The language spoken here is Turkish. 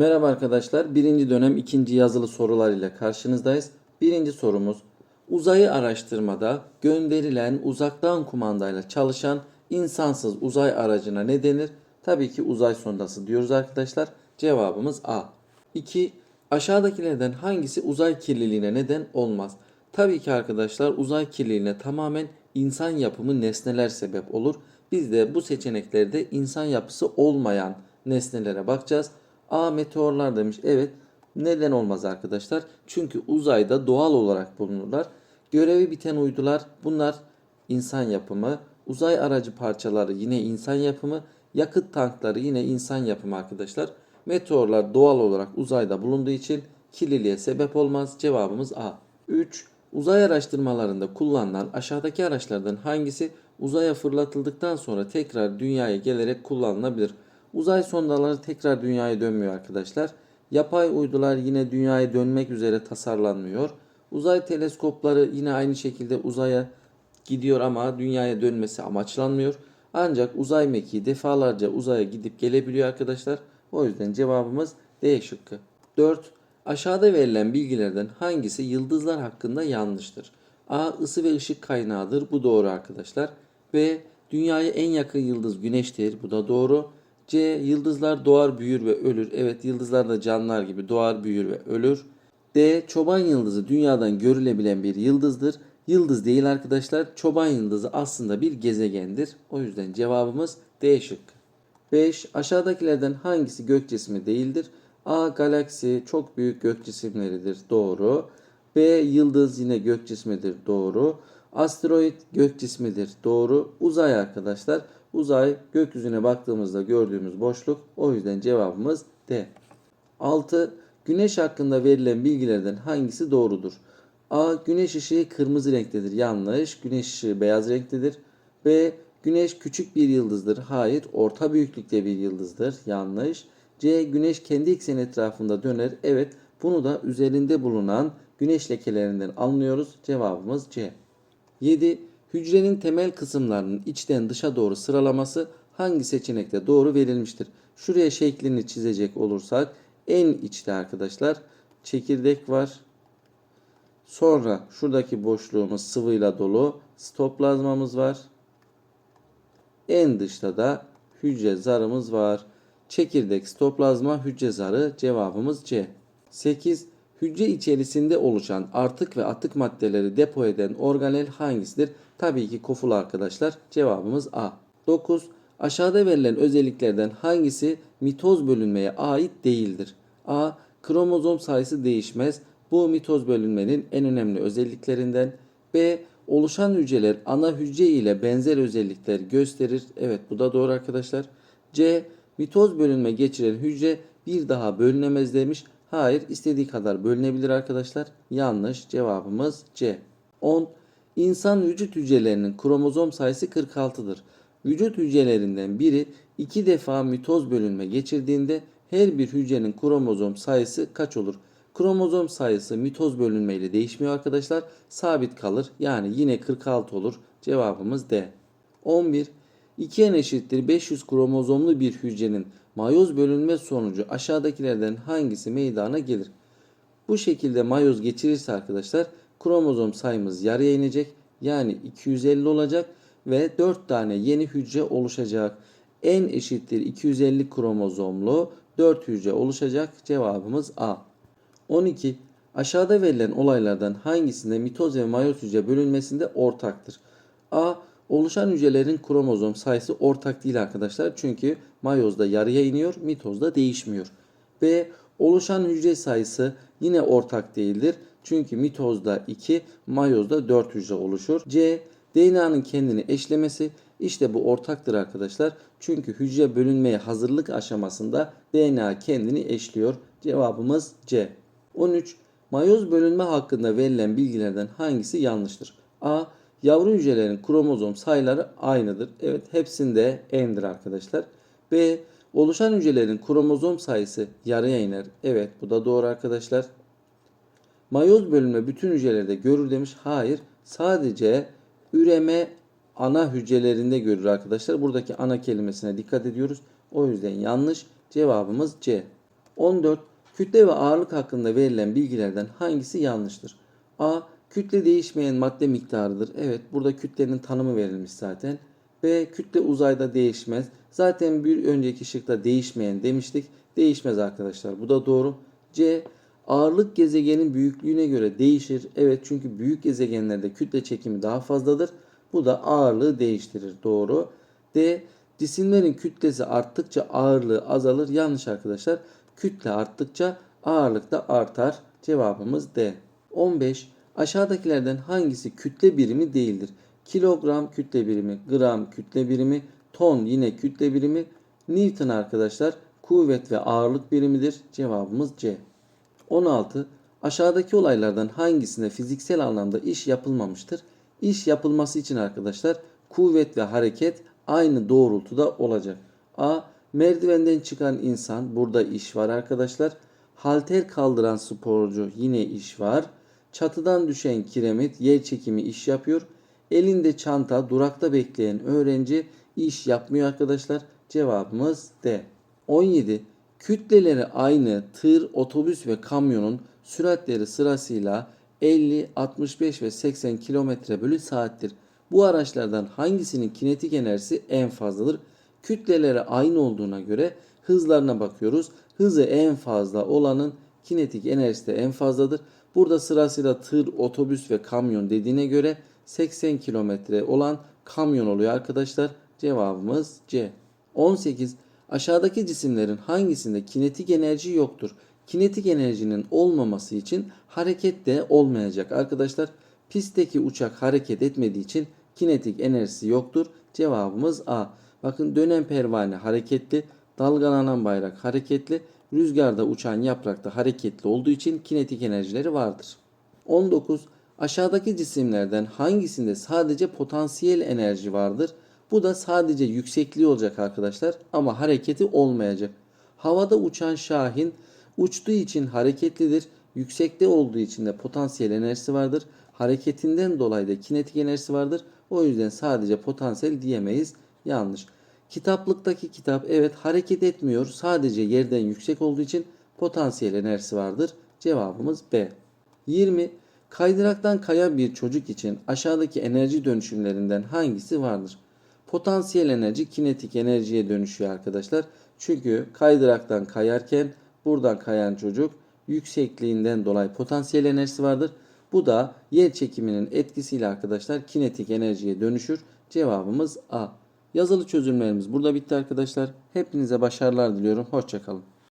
Merhaba arkadaşlar. Birinci dönem ikinci yazılı sorular ile karşınızdayız. Birinci sorumuz. Uzayı araştırmada gönderilen uzaktan kumandayla çalışan insansız uzay aracına ne denir? Tabii ki uzay sondası diyoruz arkadaşlar. Cevabımız A. 2. Aşağıdakilerden hangisi uzay kirliliğine neden olmaz? Tabii ki arkadaşlar uzay kirliliğine tamamen insan yapımı nesneler sebep olur. Biz de bu seçeneklerde insan yapısı olmayan nesnelere bakacağız. A meteorlar demiş. Evet. Neden olmaz arkadaşlar? Çünkü uzayda doğal olarak bulunurlar. Görevi biten uydular bunlar insan yapımı. Uzay aracı parçaları yine insan yapımı. Yakıt tankları yine insan yapımı arkadaşlar. Meteorlar doğal olarak uzayda bulunduğu için kirliliğe sebep olmaz. Cevabımız A. 3. Uzay araştırmalarında kullanılan aşağıdaki araçlardan hangisi uzaya fırlatıldıktan sonra tekrar dünyaya gelerek kullanılabilir? Uzay sondaları tekrar dünyaya dönmüyor arkadaşlar. Yapay uydular yine dünyaya dönmek üzere tasarlanmıyor. Uzay teleskopları yine aynı şekilde uzaya gidiyor ama dünyaya dönmesi amaçlanmıyor. Ancak uzay mekiği defalarca uzaya gidip gelebiliyor arkadaşlar. O yüzden cevabımız D şıkkı. 4. Aşağıda verilen bilgilerden hangisi yıldızlar hakkında yanlıştır? A. ısı ve ışık kaynağıdır. Bu doğru arkadaşlar. B. Dünyaya en yakın yıldız güneştir. Bu da doğru. C. Yıldızlar doğar, büyür ve ölür. Evet yıldızlar da canlılar gibi doğar, büyür ve ölür. D. Çoban yıldızı dünyadan görülebilen bir yıldızdır. Yıldız değil arkadaşlar. Çoban yıldızı aslında bir gezegendir. O yüzden cevabımız D şıkkı. 5. Aşağıdakilerden hangisi gök cismi değildir? A. Galaksi çok büyük gök cisimleridir. Doğru. B. Yıldız yine gök cismidir. Doğru. Asteroid gök cismidir. Doğru. Uzay arkadaşlar. Uzay gökyüzüne baktığımızda gördüğümüz boşluk. O yüzden cevabımız D. 6. Güneş hakkında verilen bilgilerden hangisi doğrudur? A. Güneş ışığı kırmızı renktedir. Yanlış. Güneş ışığı beyaz renktedir. B. Güneş küçük bir yıldızdır. Hayır. Orta büyüklükte bir yıldızdır. Yanlış. C. Güneş kendi ekseni etrafında döner. Evet. Bunu da üzerinde bulunan güneş lekelerinden anlıyoruz. Cevabımız C. 7. Hücrenin temel kısımlarının içten dışa doğru sıralaması hangi seçenekte doğru verilmiştir? Şuraya şeklini çizecek olursak en içte arkadaşlar çekirdek var. Sonra şuradaki boşluğumuz sıvıyla dolu stoplazmamız var. En dışta da hücre zarımız var. Çekirdek, stoplazma, hücre zarı cevabımız C. 8. Hücre içerisinde oluşan artık ve atık maddeleri depo eden organel hangisidir? Tabii ki koful arkadaşlar. Cevabımız A. 9. Aşağıda verilen özelliklerden hangisi mitoz bölünmeye ait değildir? A. Kromozom sayısı değişmez. Bu mitoz bölünmenin en önemli özelliklerinden. B. Oluşan hücreler ana hücre ile benzer özellikler gösterir. Evet bu da doğru arkadaşlar. C. Mitoz bölünme geçiren hücre bir daha bölünemez demiş. Hayır istediği kadar bölünebilir arkadaşlar. Yanlış cevabımız C. 10. İnsan vücut hücrelerinin kromozom sayısı 46'dır. Vücut hücrelerinden biri iki defa mitoz bölünme geçirdiğinde her bir hücrenin kromozom sayısı kaç olur? Kromozom sayısı mitoz bölünme ile değişmiyor arkadaşlar. Sabit kalır. Yani yine 46 olur. Cevabımız D. 11. 2n eşittir 500 kromozomlu bir hücrenin mayoz bölünme sonucu aşağıdakilerden hangisi meydana gelir? Bu şekilde mayoz geçirirse arkadaşlar kromozom sayımız yarıya inecek. Yani 250 olacak ve 4 tane yeni hücre oluşacak. N eşittir 250 kromozomlu 4 hücre oluşacak. Cevabımız A. 12. Aşağıda verilen olaylardan hangisinde mitoz ve mayoz hücre bölünmesinde ortaktır? A. Oluşan hücrelerin kromozom sayısı ortak değil arkadaşlar. Çünkü mayozda yarıya iniyor, mitozda değişmiyor. B. Oluşan hücre sayısı yine ortak değildir. Çünkü mitozda 2, mayozda 4 hücre oluşur. C. DNA'nın kendini eşlemesi işte bu ortaktır arkadaşlar. Çünkü hücre bölünmeye hazırlık aşamasında DNA kendini eşliyor. Cevabımız C. 13. Mayoz bölünme hakkında verilen bilgilerden hangisi yanlıştır? A. Yavru hücrelerin kromozom sayıları aynıdır. Evet hepsinde n'dir arkadaşlar. B. Oluşan hücrelerin kromozom sayısı yarıya iner. Evet bu da doğru arkadaşlar. Mayoz bölünme bütün hücrelerde görür demiş. Hayır. Sadece üreme ana hücrelerinde görür arkadaşlar. Buradaki ana kelimesine dikkat ediyoruz. O yüzden yanlış. Cevabımız C. 14. Kütle ve ağırlık hakkında verilen bilgilerden hangisi yanlıştır? A. Kütle değişmeyen madde miktarıdır. Evet burada kütlenin tanımı verilmiş zaten. B. Kütle uzayda değişmez. Zaten bir önceki şıkta değişmeyen demiştik. Değişmez arkadaşlar. Bu da doğru. C. Ağırlık gezegenin büyüklüğüne göre değişir. Evet çünkü büyük gezegenlerde kütle çekimi daha fazladır. Bu da ağırlığı değiştirir. Doğru. D. Cisimlerin kütlesi arttıkça ağırlığı azalır. Yanlış arkadaşlar. Kütle arttıkça ağırlık da artar. Cevabımız D. 15. Aşağıdakilerden hangisi kütle birimi değildir? Kilogram kütle birimi, gram kütle birimi, ton yine kütle birimi, Newton arkadaşlar kuvvet ve ağırlık birimidir. Cevabımız C. 16. Aşağıdaki olaylardan hangisinde fiziksel anlamda iş yapılmamıştır? İş yapılması için arkadaşlar kuvvet ve hareket aynı doğrultuda olacak. A. Merdivenden çıkan insan burada iş var arkadaşlar. Halter kaldıran sporcu yine iş var. Çatıdan düşen kiremit yer çekimi iş yapıyor. Elinde çanta durakta bekleyen öğrenci iş yapmıyor arkadaşlar. Cevabımız D. 17. Kütleleri aynı tır, otobüs ve kamyonun süratleri sırasıyla 50, 65 ve 80 km bölü saattir. Bu araçlardan hangisinin kinetik enerjisi en fazladır? Kütleleri aynı olduğuna göre hızlarına bakıyoruz. Hızı en fazla olanın kinetik enerjisi de en fazladır. Burada sırasıyla tır, otobüs ve kamyon dediğine göre 80 kilometre olan kamyon oluyor arkadaşlar. Cevabımız C. 18. Aşağıdaki cisimlerin hangisinde kinetik enerji yoktur? Kinetik enerjinin olmaması için hareket de olmayacak arkadaşlar. Pistteki uçak hareket etmediği için kinetik enerjisi yoktur. Cevabımız A. Bakın dönen pervane hareketli, dalgalanan bayrak hareketli, rüzgarda uçan yaprak da hareketli olduğu için kinetik enerjileri vardır. 19. Aşağıdaki cisimlerden hangisinde sadece potansiyel enerji vardır? Bu da sadece yüksekliği olacak arkadaşlar ama hareketi olmayacak. Havada uçan şahin uçtuğu için hareketlidir. Yüksekte olduğu için de potansiyel enerjisi vardır. Hareketinden dolayı da kinetik enerjisi vardır. O yüzden sadece potansiyel diyemeyiz. Yanlış. Kitaplıktaki kitap evet hareket etmiyor. Sadece yerden yüksek olduğu için potansiyel enerjisi vardır. Cevabımız B. 20. Kaydıraktan kayan bir çocuk için aşağıdaki enerji dönüşümlerinden hangisi vardır? Potansiyel enerji kinetik enerjiye dönüşüyor arkadaşlar. Çünkü kaydıraktan kayarken buradan kayan çocuk yüksekliğinden dolayı potansiyel enerjisi vardır. Bu da yer çekiminin etkisiyle arkadaşlar kinetik enerjiye dönüşür. Cevabımız A. Yazılı çözümlerimiz burada bitti arkadaşlar. Hepinize başarılar diliyorum. Hoşçakalın.